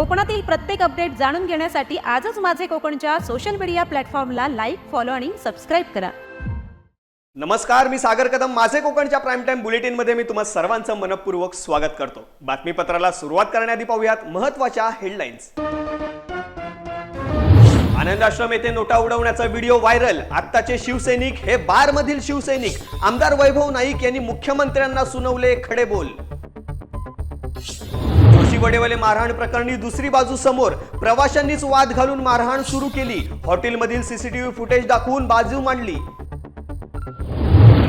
कोकणातील प्रत्येक अपडेट जाणून घेण्यासाठी आजच माझे कोकणच्या सोशल मीडिया प्लॅटफॉर्मला लाईक फॉलो आणि सबस्क्राईब करा. नमस्कार मी सागर कदम. माझे कोकणच्या प्राईम टाइम बुलेटिनमध्ये मी तुम्हा सर्वांचं मनपूर्वक स्वागत करतो. बातमीपत्राला सुरुवात करण्याआधी पाहूयात महत्त्वाच्या हेडलाईन्स आनंद आश्रम येथे नोटा उडवण्याचा व्हिडिओ व्हायरल आत्ताचे शिवसैनिक हे बार मधील शिवसैनिक. आमदार वैभव नाईक यांनी मुख्यमंत्र्यांना सुनावले खडे बोल वडेवाले मारहाण प्रकरणी दुसरी बाजू समोर प्रवाशांनीच वाद घालून मारहाण सुरू केली. हॉटेलमधील सीसीटीव्ही फुटेज दाखवून बाजू मांडली.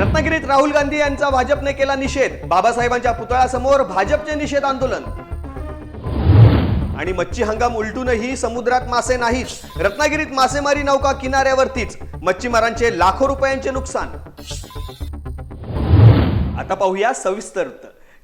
रत्नागिरीत राहुल गांधी यांचा भाजपने केला निषेध. बाबासाहेबांच्या पुतळ्यासमोर भाजपचे निषेध आंदोलन. आणि मच्छी हंगाम उलटूनही समुद्रात मासे नाहीत. रत्नागिरीत मासेमारी नौका किनाऱ्यावरतीच. मच्छीमारांचे लाखो रुपयांचे नुकसान. आता पाहूया सविस्तर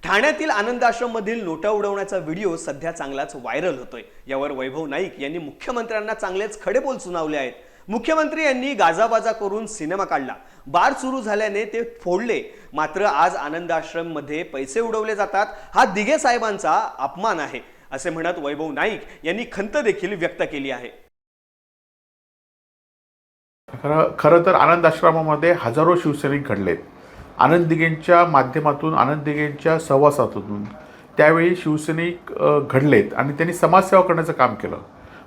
ठाण्यातील आनंद आश्रममधील नोटा उडवण्याचा व्हिडिओ सध्या चांगलाच व्हायरल होतोय. यावर वैभव नाईक यांनी मुख्यमंत्र्यांना चांगलेच खडेबोल सुनावले आहेत. मुख्यमंत्री यांनी गाजाबाजा करून सिनेमा काढला. बार सुरू झाल्याने ते फोडले. मात्र आज आनंद आश्रममध्ये पैसे उडवले जातात. हा दिघे साहेबांचा अपमान आहे असे म्हणत वैभव नाईक यांनी खंत देखील व्यक्त केली आहे. खरं खरं तर आनंद आश्रमामध्ये हजारो शिवसैनिक घडलेत. आनंद दिघेंच्या माध्यमातून आनंद दिघेंच्या सहवासातून. त्यावेळी शिवसैनिक घडलेत आणि त्यांनी समाजसेवा करण्याचं काम केलं.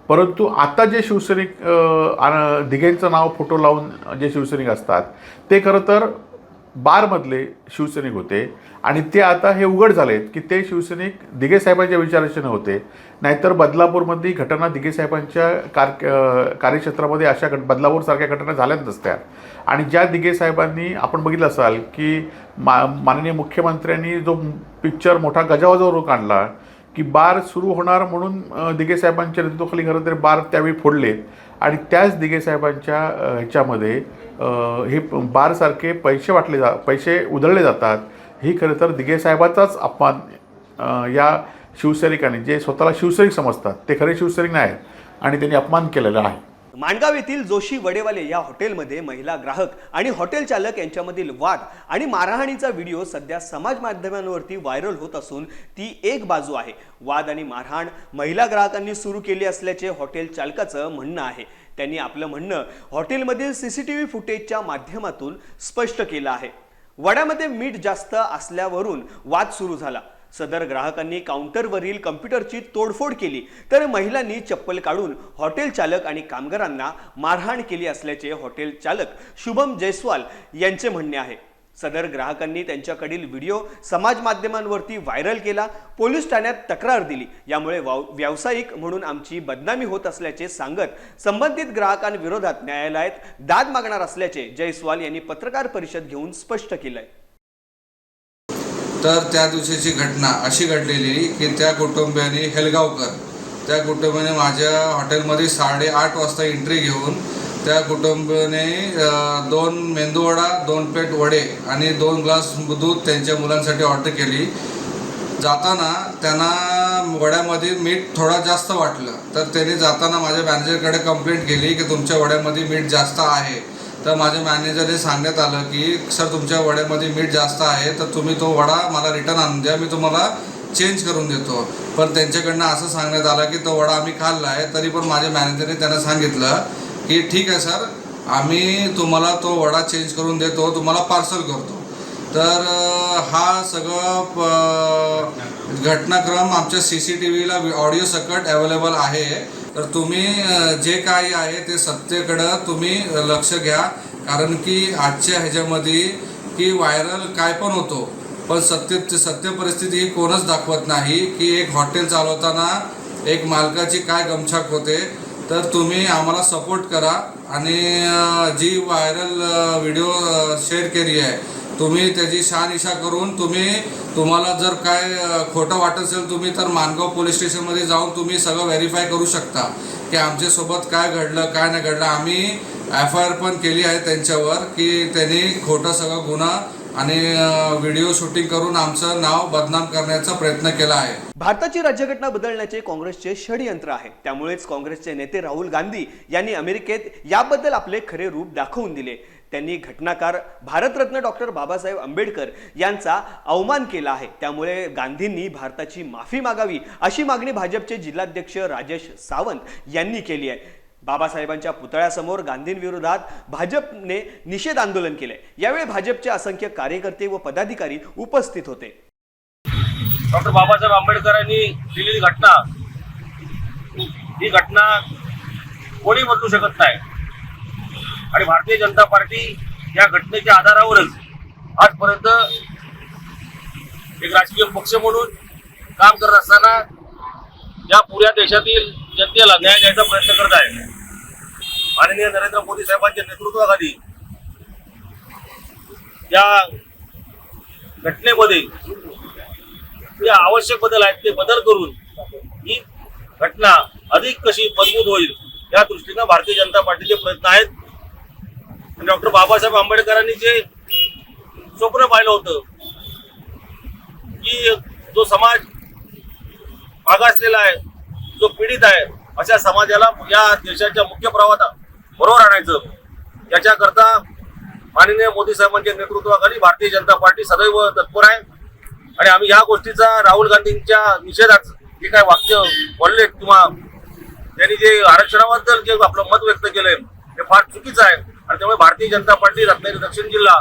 परंतु आता जे शिवसैनिक आन- दिघेंचं नाव फोटो लावून जे शिवसैनिक असतात ते खरं तर बारमधले शिवसैनिक होते आणि ते आता हे उघड झालेत की ते शिवसैनिक दिघे साहेबांच्या विचाराचे नव्हते. नाहीतर बदलापूरमधली घटना दिघे साहेबांच्या कार कार्यक्षेत्रामध्ये अशा घट बदलापूरसारख्या घटना झाल्याच नसत्या. आणि ज्या दिघे साहेबांनी आपण बघितलं असाल की मा माननीय मुख्यमंत्र्यांनी जो पिक्चर मोठा गजावजावरून काढला की बार सुरू होणार म्हणून दिगे साहेबांच्या नेतृत्वाखाली खरं तर बार त्यावेळी फोडलेत. आणि त्याच दिगे साहेबांच्या ह्याच्यामध्ये हे बारसारखे पैसे वाटले जा पैसे उधळले जातात. ही खरं तर दिगे साहेबाचाच अपमान या शिवसैनिकांनी जे स्वतःला शिवसैनिक समजतात ते खरे शिवसैनिक नाही आहेत आणि त्यांनी अपमान केलेला आहे. माणगाव येथील जोशी वडेवाले या हॉटेलमध्ये महिला ग्राहक आणि हॉटेल चालक यांच्यामधील वाद आणि मारहाणीचा व्हिडिओ सध्या समाज माध्यमांवरती व्हायरल होत असून ती एक बाजू आहे. वाद आणि मारहाण महिला ग्राहकांनी सुरू केली असल्याचे हॉटेल चालकाचं म्हणणं आहे. त्यांनी आपलं म्हणणं हॉटेलमधील सी सी टी व्ही फुटेजच्या माध्यमातून स्पष्ट केलं आहे. वड्यामध्ये मीठ जास्त असल्यावरून वाद सुरू झाला. सदर ग्राहकांनी काउंटरवरील कम्प्युटरची तोडफोड केली. तर महिलांनी चप्पल काढून हॉटेल चालक आणि कामगारांना मारहाण केली असल्याचे हॉटेल चालक शुभम जयस्वाल यांचे म्हणणे आहे. सदर ग्राहकांनी त्यांच्याकडील व्हिडिओ समाज माध्यमांवरती व्हायरल केला. पोलीस ठाण्यात तक्रार दिली. यामुळे वाव- व्यावसायिक म्हणून आमची बदनामी होत असल्याचे सांगत संबंधित ग्राहकांविरोधात न्यायालयात दाद मागणार असल्याचे जयस्वाल यांनी पत्रकार परिषद घेऊन स्पष्ट केलंय. तर त्या दिवशीची घटना अशी घडलेली की त्या कुटुंबियांनी हेलगावकर त्या कुटुंबाने माझ्या हॉटेलमध्ये साडेआठ वाजता एंट्री घेऊन त्या कुटुंबाने दोन मेंदूवडा दोन प्लेट वडे आणि दोन ग्लास दूध त्यांच्या मुलांसाठी ऑर्डर केली. जाताना त्यांना वड्यामध्ये मीठ थोडा जास्त वाटलं. तर त्यांनी जाताना माझ्या मॅनेजरकडे कंप्लेंट केली की तुमच्या वड्यामध्ये मीठ जास्त आहे. तर माझ्या मॅनेजरने सांगण्यात आलं की सर तुमच्या वड्यामध्ये मीठ जास्त आहे तर तुम्ही तो वडा मला रिटर्न आणून द्या मी तुम्हाला चेंज करून देतो. पण त्यांच्याकडनं असं सांगण्यात आलं की तो वडा आम्ही खाल्ला आहे तरी पण माझ्या मॅनेजरने त्यांना सांगितलं की ठीक आहे सर आम्ही तुम्हाला तो वडा चेंज करून देतो तुम्हाला पार्सल करतो. तर हा सगळं प- घटनाक्रम आमच्या सी सी टी व्हीला ऑडिओ सकट अवेलेबल आहे. तर तुम्ही जे काही आहे ते सत्तेकडं तुम्ही लक्ष घ्या. कारण की आजच्या ह्याच्यामध्ये की व्हायरल काय पण होतो पण सत्य सत्य परिस्थिती ही कोणच दाखवत नाही की एक हॉटेल चालवताना एक मालकाची काय गमछाक होते. तर तुम्ही आम्हाला सपोर्ट करा. आणि जी व्हायरल व्हिडिओ शेअर केली आहे तुम्ही त्याची शहानिशा करून तुम्ही तुम्हाला जर काय खोटं वाटत असेल तुम्ही तर मानगाव पोलीस स्टेशनमध्ये जाऊन तुम्ही सगळं व्हेरीफाय करू शकता की आमच्यासोबत काय घडलं काय नाही घडलं. आम्ही एफ आय आर पण केली आहे त्यांच्यावर की त्यांनी खोटं सगळं गुन्हा आणि व्हिडिओ शूटिंग करून आमचं नाव बदनाम करण्याचा प्रयत्न केला आहे. भारताची राज्यघटना बदलण्याचे काँग्रेसचे षडयंत्र आहे. त्यामुळेच काँग्रेसचे नेते राहुल गांधी यांनी अमेरिकेत याबद्दल आपले खरे रूप दाखवून दिले. त्यांनी घटनाकार भारतरत्न डॉक्टर बाबासाहेब आंबेडकर यांचा अवमान केला आहे. त्यामुळे गांधींनी भारताची माफी मागावी अशी मागणी भाजपचे जिल्हाध्यक्ष राजेश सावंत यांनी केली आहे. बाबासाहेबांच्या पुतळ्यासमोर गांधींविरोधात भाजपने निषेध आंदोलन केले. यावेळी भाजपचे असंख्य कार्यकर्ते व पदाधिकारी उपस्थित होते. डॉक्टर बाबासाहेब आंबेडकरांनी दिलेली घटना ही घटना कोणी बदलू शकत नाही. आणि भारतीय जनता पार्टी या घटनेच्या आधारावरच आजपर्यंत एक राजकीय पक्ष म्हणून काम करत असताना या पुऱ्या देशातील जनतेला न्याय द्यायचा प्रयत्न करत आहे. माननीय नरेंद्र मोदी साहेबांच्या नेतृत्वाखाली या घटनेमध्ये जे आवश्यक बदल आहेत ते बदल करून ही घटना अधिक कशी मजबूत होईल या दृष्टीनं भारतीय जनता पार्टीचे प्रयत्न आहेत. डॉक्टर बाबासाहेब आंबेडकरांनी जे स्वप्न पाहिलं होतं की जो समाज मागासलेला आहे जो पीडित आहे अशा समाजाला या देशाच्या मुख्य प्रवाहात बरोबर आणायचं. याच्याकरता माननीय मोदी साहेबांच्या नेतृत्वाखाली भारतीय जनता पार्टी सदैव तत्पर आहे. आणि आम्ही या गोष्टीचा राहुल गांधींच्या निषेधात जे काय वाक्य बोलले किंवा त्यांनी जे आरक्षणाबद्दल जे आपलं मत व्यक्त केलंय ते फार चुकीचं आहे. आणि त्यामुळे भारतीय जनता पार्टी रत्नागिरी दक्षिण जिल्हा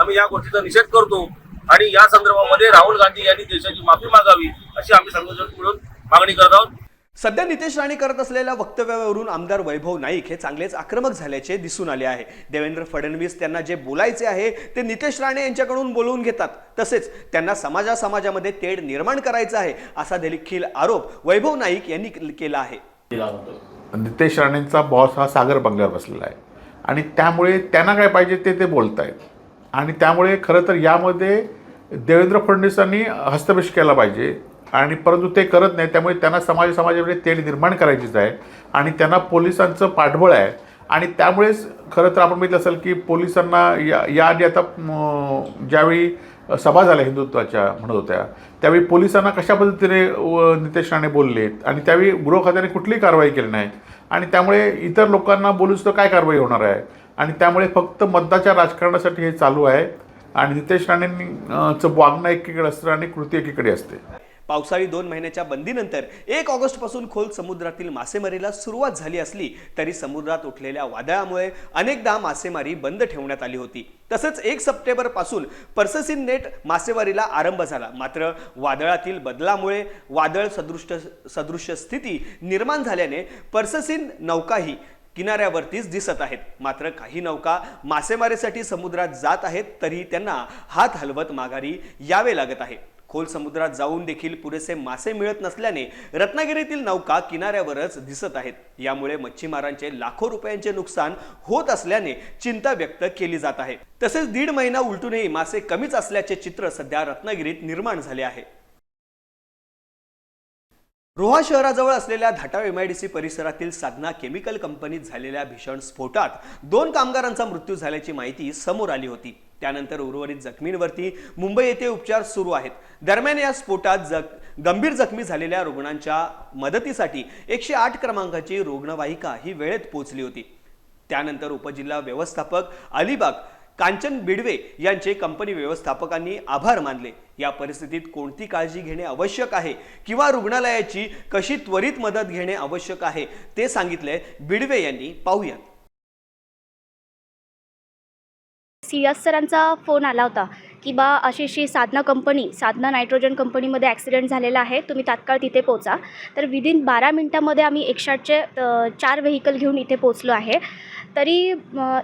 आम्ही या गोष्टीचा निषेध करतो. आणि या संदर्भामध्ये राहुल गांधी यांनी देशाची माफी मागावी अशी आम्ही संघटन मिळून मागणी करत आहोत. सध्या नितेश राणे करत असलेल्या वक्तव्यावरून आमदार वैभव नाईक हे चांगलेच आक्रमक झाल्याचे दिसून आले आहे. देवेंद्र फडणवीस त्यांना जे बोलायचे आहे ते नितेश राणे यांच्याकडून बोलवून घेतात. तसेच त्यांना समाजा समाजामध्ये तेढ निर्माण करायचा आहे असा देखील आरोप वैभव नाईक यांनी केला आहे. नितेश राणेंचा बॉस हा सागर बंगल्यावर बसलेला आहे. आणि त्यामुळे त्यांना काय पाहिजे ते ते बोलत आहेत आणि त्यामुळे खरं तर यामध्ये देवेंद्र फडणवीसांनी हस्तक्षेप केला पाहिजे आणि परंतु ते करत नाही त्यामुळे त्यांना समाज समाजामध्ये तेढ निर्माण करायचीच आहे आणि त्यांना पोलिसांचं पाठबळ आहे. आणि त्यामुळेच खरं तर आपण बघितलं असेल की पोलिसांना या याआधी आता ज्यावेळी सभा झाल्या हिंदुत्वाच्या म्हणत होत्या त्यावेळी पोलिसांना कशा पद्धतीने व नितेश राणे बोललेत आणि त्यावेळी गृह खात्याने कुठलीही कारवाई केली नाही. आणि त्यामुळे इतर लोकांना बोलूच तर काय कारवाई होणार आहे? आणि त्यामुळे फक्त मतदाच्या राजकारणासाठी हे चालू आहे. आणि नितेश राणेंनी चं वागणं एकीकडे असतं आणि कृती एकीकडे असते. पावसाळी दोन महिन्याच्या बंदीनंतर एक ऑगस्टपासून खोल समुद्रातील मासेमारीला सुरुवात झाली असली तरी समुद्रात उठलेल्या वादळामुळे अनेकदा मासेमारी बंद ठेवण्यात आली होती. तसंच एक सप्टेंबरपासून पर्ससिन नेट मासेमारीला आरंभ झाला. मात्र वादळातील बदलामुळे वादळ सदृष्ट सदृश्य स्थिती निर्माण झाल्याने पर्ससिन नौकाही किनाऱ्यावरतीच दिसत आहेत. मात्र काही नौका मासेमारीसाठी समुद्रात जात आहेत तरी त्यांना हात हलवत माघारी यावे लागत आहे. खोल समुद्रात जाऊन देखील पुरेसे मासे मिळत नसल्याने रत्नागिरीतील नौका किनाऱ्यावरच दिसत आहेत. यामुळे मच्छीमारांचे लाखो रुपयांचे नुकसान होत असल्याने चिंता व्यक्त केली जात आहे. तसेच दीड महिना उलटूनही मासे कमीच असल्याचे चित्र सध्या रत्नागिरीत निर्माण झाले आहे. रोहा शहराजवळ असलेल्या धाटाव एमआयडीसी परिसरातील साधना केमिकल कंपनीत झालेल्या भीषण स्फोटात दोन कामगारांचा मृत्यू झाल्याची माहिती समोर आली होती. त्यानंतर उर्वरित जखमींवरती मुंबई येथे उपचार सुरू आहेत. दरम्यान या स्फोटात जख गंभीर जखमी झालेल्या रुग्णांच्या मदतीसाठी एकशे आठ क्रमांकाची रुग्णवाहिका ही वेळेत पोहोचली होती. त्यानंतर उपजिल्हा व्यवस्थापक अलिबाग कांचन बिडवे यांचे कंपनी व्यवस्थापकांनी आभार मानले. या परिस्थितीत कोणती काळजी घेणे आवश्यक आहे किंवा रुग्णालयाची कशी त्वरित मदत घेणे आवश्यक आहे ते सांगितले बिडवे यांनी. पाहूयात. सी एस सरांचा फोन आला होता की बा अशी अशी साधना कंपनी साधना नायट्रोजन कंपनीमध्ये ॲक्सिडेंट झालेला आहे तुम्ही तात्काळ तिथे पोचा तर विदिन बारा मिनटामध्ये आम्ही एकशाटचे चार व्हेकल घेऊन इथे पोचलो आहे. तरी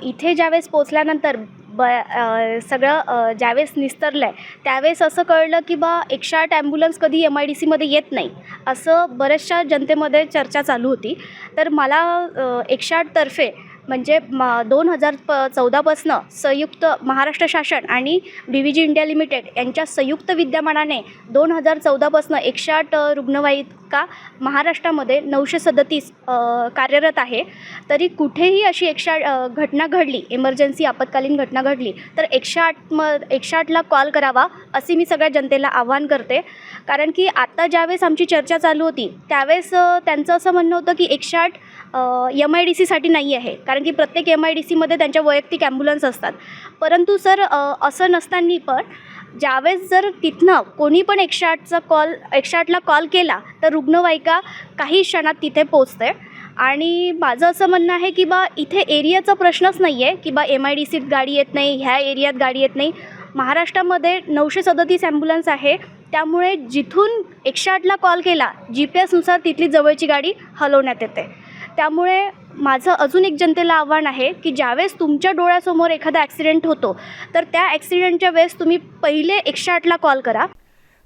इथे ज्यावेळेस पोचल्यानंतर ब सगळं ज्यावेळेस निस्तरलं आहे त्यावेळेस असं कळलं की बा एकशे आठ ॲम्ब्युलन्स कधी एम आय डी सीमध्ये येत नाही असं बऱ्याचशा जनतेमध्ये चर्चा चालू होती. तर मला एकशे आठतर्फे म्हणजे म दोन हजार प चौदापासनं संयुक्त महाराष्ट्र शासन आणि B V G India limited यांच्या संयुक्त विद्यमानाने दोन हजार चौदापासनं एकशे आठ रुग्णवाहिका महाराष्ट्रामध्ये नऊशे सदतीस कार्यरत आहे. तरी कुठेही अशी एकशे आठ घटना घडली इमर्जन्सी आपत्कालीन घटना घडली तर एकशे आठ म एकशे आठला कॉल करावा असे मी सगळ्या जनतेला आव्हान करते. कारण की आत्ता ज्यावेळेस आमची चर्चा चालू होती त्यावेळेस त्यांचं असं म्हणणं होतं की एकशे आठ यम आय डी सीसाठी नाही आहे. कारण की प्रत्येक एम आय डी सीमध्ये त्यांच्या वैयक्तिक ॲम्ब्युलन्स असतात. परंतु सर असं नसताना पण ज्यावेळेस जर तिथनं कोणी पण एकशे आठचा कॉल एकशे आठला कॉल केला तर रुग्णवाहिका काही क्षणात तिथे पोचते आणि माझं असं म्हणणं आहे की बा इथे एरियाचा प्रश्नच नाही आहे की बा एम आय डी सीत गाडी येत नाही ह्या एरियात गाडी येत नाही. महाराष्ट्रामध्ये नऊशे सदतीस ॲम्ब्युलन्स आहे. त्यामुळे जिथून एकशे आठला कॉल केला जी पी एसनुसार तिथली जवळची गाडी हलवण्यात येते. त्यामुळे माझं अजून एक जनतेला आव्हान आहे की ज्यावेळेस तुमच्या डोळ्यासमोर एखादा ॲक्सिडेंट होतो तर त्या ॲक्सिडेंटच्या वेळेस तुम्ही पहिले एकशे आठला कॉल करा.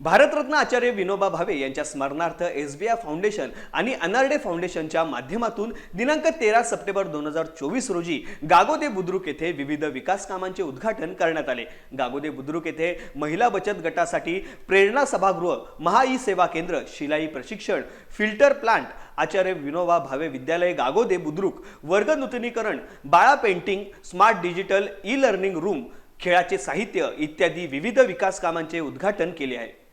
भारतरत्न आचार्य विनोबा भावे यांच्या स्मरणार्थ एस बी आय फाउंडेशन आणि अनार्डे फाउंडेशनच्या माध्यमातून दिनांक तेरा सप्टेंबर दोन हजार चोवीस रोजी गागोदे बुद्रुक येथे विविध विकास कामांचे उद्घाटन करण्यात आले. गागोदे बुद्रुक येथे महिला बचत गटासाठी प्रेरणा सभागृह महा ई सेवा केंद्र शिलाई प्रशिक्षण फिल्टर प्लांट आचार्य विनोबा भावे विद्यालय गागोदे बुद्रुक वर्ग नूतनीकरण बाळा painting smart digital e learning room खेळाचे साहित्य इत्यादी विविध विकास कामांचे उद्घाटन केले आहे.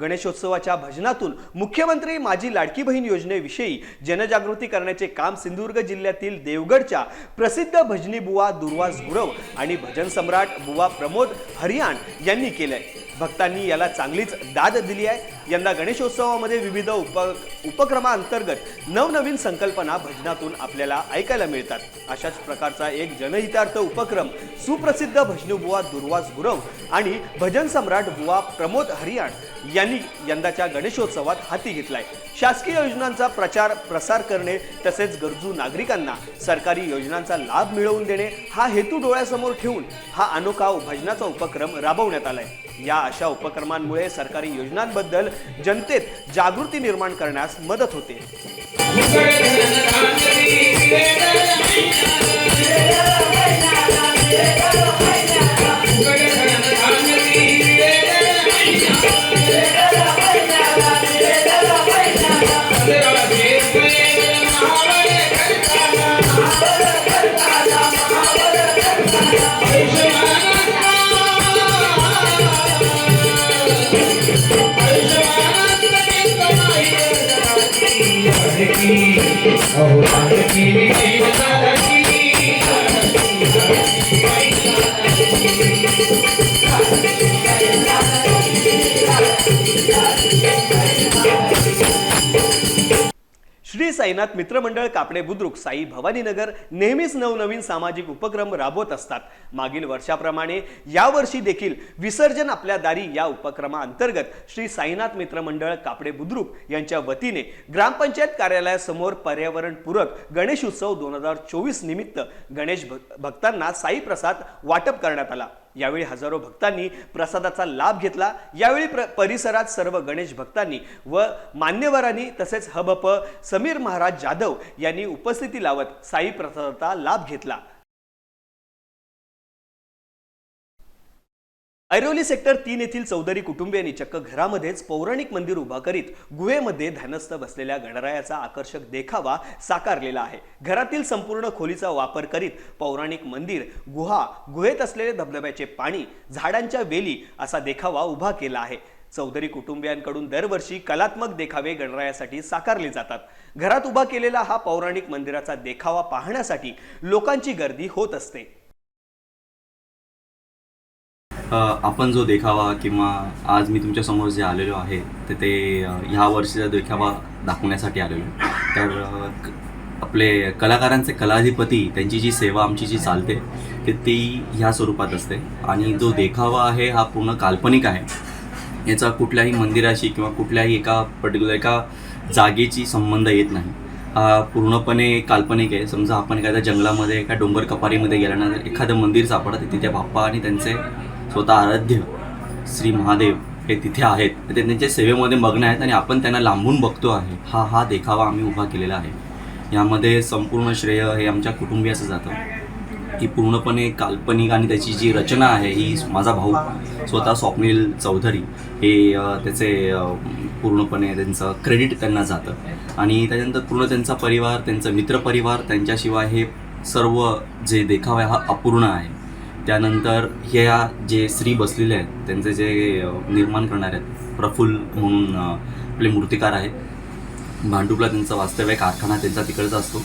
गणेशोत्सवाच्या भजनातून मुख्यमंत्री माझी लाडकी बहीण योजनेविषयी जनजागृती करण्याचे काम सिंधुदुर्ग जिल्ह्यातील देवगडच्या प्रसिद्ध भजनी बुवा दुर्वास गुरव आणि भजन सम्राट बुवा प्रमोद हरियाण यांनी केलंय. भक्तांनी याला चांगलीच दाद दिली आहे. यंदा गणेशोत्सवामध्ये विविध उप उपक्रमाअंतर्गत नवनवीन संकल्पना भजनातून आपल्याला ऐकायला मिळतात. अशाच प्रकारचा एक जनहितार्थ उपक्रम सुप्रसिद्ध भजनबुवा दुर्वास गुरव आणि भजन सम्राट बुवा प्रमोद हरियाण यांनी यंदाच्या गणेशोत्सवात हाती घेतलाय. शासकीय योजनांचा प्रचार प्रसार करणे तसेच गरजू नागरिकांना सरकारी योजनांचा लाभ मिळवून देणे हा हेतू डोळ्यासमोर ठेवून हा अनोखा भजनाचा उपक्रम राबवण्यात आलाय. या अशा उपक्रमांमुळे सरकारी योजनांबद्दल जनतेत जागृती निर्माण करण्यास मदत होते. श्री साईनाथ मित्रमंडळ कापडे बुद्रुक साई भवानीनगर नेहमीच नवनवीन सामाजिक उपक्रम राबवत असतात. मागील वर्षाप्रमाणे यावर्षी देखील विसर्जन आपल्या दारी या उपक्रमाअंतर्गत श्री साईनाथ मित्रमंडळ कापडे बुद्रुक यांच्या वतीने ग्रामपंचायत कार्यालयासमोर पर्यावरणपूरक गणेश उत्सव दोन हजार चोवीस निमित्त गणेश भक्तांना साई प्रसाद वाटप करण्यात आला. यावेळी हजारो भक्तांनी प्रसादाचा लाभ घेतला. यावेळी प्र परिसरात सर्व गणेश भक्तांनी व मान्यवरांनी तसेच हबप समीर महाराज जाधव यांनी उपस्थिती लावत साई प्रसादाचा लाभ घेतला. ऐरोली सेक्टर तीन येथील चौधरी कुटुंबियांनी चक्क घरामध्येच पौराणिक मंदिर उभा करीत गुहेमध्ये ध्यानस्थ बसलेल्या गणरायाचा आकर्षक देखावा साकारलेला आहे. घरातील संपूर्ण खोलीचा वापर करीत पौराणिक मंदिर गुहा गुहेत असलेले धबधब्याचे पाणी झाडांच्या वेली असा देखावा उभा केला आहे. चौधरी कुटुंबियांकडून दरवर्षी कलात्मक देखावे गणरायासाठी साकारले जातात. घरात उभा केलेला हा पौराणिक मंदिराचा देखावा पाहण्यासाठी लोकांची गर्दी होत असते. आपण जो देखावा किंवा आज मी तुमच्यासमोर जे आलेलो आहे तर ते ह्या वर्षीचा देखावा दाखवण्यासाठी आलेलो तर आपले कलाकारांचे कलाधिपती त्यांची जी सेवा आमची जी चालते ते ती ह्या स्वरूपात असते. आणि जो देखावा आहे हा पूर्ण काल्पनिक आहे. याचा कुठल्याही मंदिराशी किंवा कुठल्याही एका पर्टिक्युलर एका जागेची संबंध येत नाही. हा पूर्णपणे काल्पनिक आहे. समजा आपण एखाद्या जंगलामध्ये एका डोंगर कपारीमध्ये गेल्यानंतर एखादं मंदिर सापडतं तिथे बाप्पा आणि त्यांचे स्वतः आराध्य श्री महादेव हे तिथे आहेत. ते त्यांच्या सेवेमध्ये मग्न आहेत आणि आपण त्यांना लांबून बघतो आहे हा हा देखावा आम्ही उभा केलेला आहे. यामध्ये संपूर्ण श्रेय हे आमच्या कुटुंबियाचं जातं. की पूर्णपणे काल्पनिक आणि त्याची जी रचना आहे ही माझा भाऊ स्वतः स्वप्नील चौधरी हे त्याचे पूर्णपणे त्यांचं क्रेडिट त्यांना जातं. आणि त्याच्यानंतर पूर्ण त्यांचा परिवार त्यांचं मित्रपरिवार त्यांच्याशिवाय हे सर्व जे देखावा आहे हा अपूर्ण आहे. त्यानंतर ह्या जे स्त्री बसलेले आहेत त्यांचे जे निर्माण करणारे आहेत प्रफुल्ल म्हणून आपले मूर्तिकार आहेत. भांडुपला त्यांचा वास्तव्य कारखाना त्यांचा तिकडचा असतो.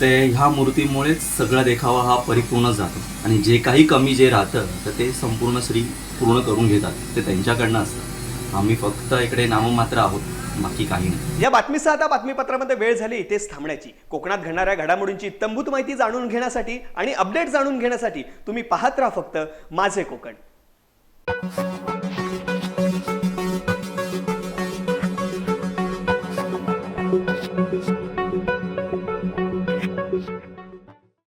ते ह्या मूर्तीमुळेच सगळा देखावा हा परिपूर्णच जातो. आणि जे काही कमी जे राहतं तर ते संपूर्ण श्री पूर्ण करून घेतात. ते त्यांच्याकडनं असतं. आम्ही फक्त इकडे नाममात्र आहोत. बाकी काही नाही. या बातमीसह आता बातमीपत्रामध्ये वेळ झाली इथेच थांबण्याची. कोकणात घडणाऱ्या घडामोडींची तंबूत माहिती जाणून घेण्यासाठी आणि अपडेट जाणून घेण्यासाठी तुम्ही पाहत राहा फक्त माझे कोकण.